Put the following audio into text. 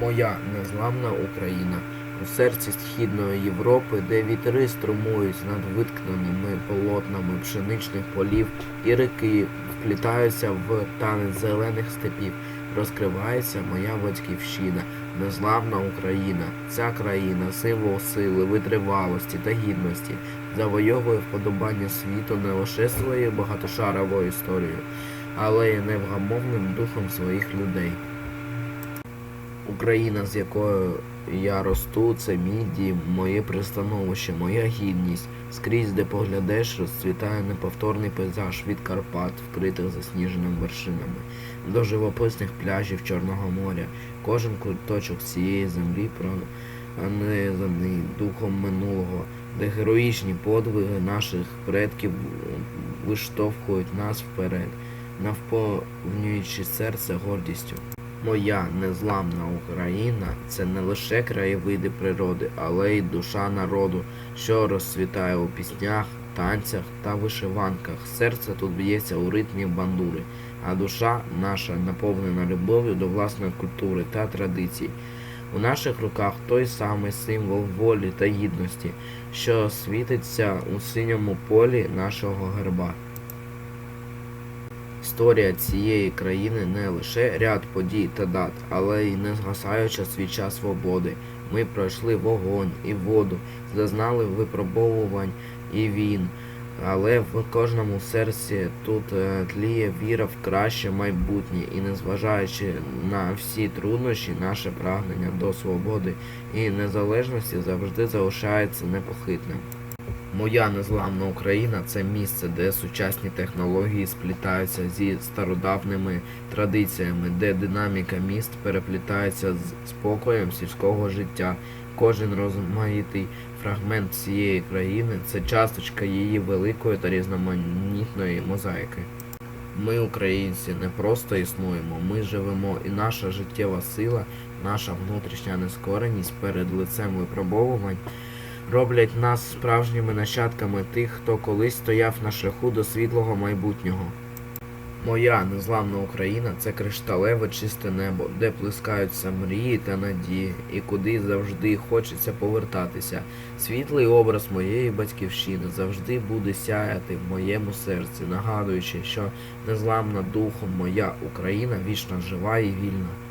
Моя незламна Україна у серці східної Європи, де вітри струмують над виткненими полотнами пшеничних полів і ріки вплітаються в танець зелених степів, розкривається моя батьківщина, незламна Україна. Ця країна символ сили, витривалості та гідності, завойовує вподобання світу не лише своєю багатошаровою історією, але й невгамовним духом своїх людей. Україна, з якою я росту, це мій дім, моє пристановище, моя гідність. Скрізь, де поглядеш, розцвітає неповторний пейзаж від Карпат, вкритих засніженими вершинами, до живописних пляжів Чорного моря. Кожен куточок цієї землі пронизаний духом минулого, де героїчні подвиги наших предків виштовхують нас вперед, наповнюючи серце гордістю. Моя незламна Україна це не лише краєвиди природи, але й душа народу, що розцвітає у піснях, танцях та вишиванках. Серце тут б'ється у ритмі бандури, а душа наша наповнена любов'ю до власної культури та традицій. У наших руках той самий символ волі та гідності, що світиться у синьому полі нашого герба. Історія цієї країни не лише ряд подій та дат, але й незгасаюча свіча свободи. Ми пройшли вогонь і воду, зазнали випробовувань і війн. Але в кожному серці тут е, тліє віра в краще майбутнє, і незважаючи на всі труднощі, наше прагнення до свободи і незалежності завжди залишається непохитним. Моя незламна Україна це місце, де сучасні технології сплітаються зі стародавними традиціями, де динаміка міст переплітається з спокоєм сільського життя. Кожен розмаїтий фрагмент цієї країни це часточка її великої та різноманітної мозаїки. Ми, українці, не просто існуємо, ми живемо, і наша життєва сила, наша внутрішня нескореність перед лицем випробовувань роблять нас справжніми нащадками тих, хто колись стояв на шляху до світлого майбутнього. Моя незламна Україна це кришталеве чисте небо, де плескаються мрії та надії, і куди завжди хочеться повертатися. Світлий образ моєї батьківщини завжди буде сяяти в моєму серці, нагадуючи, що незламна духом моя Україна вічно жива і вільна.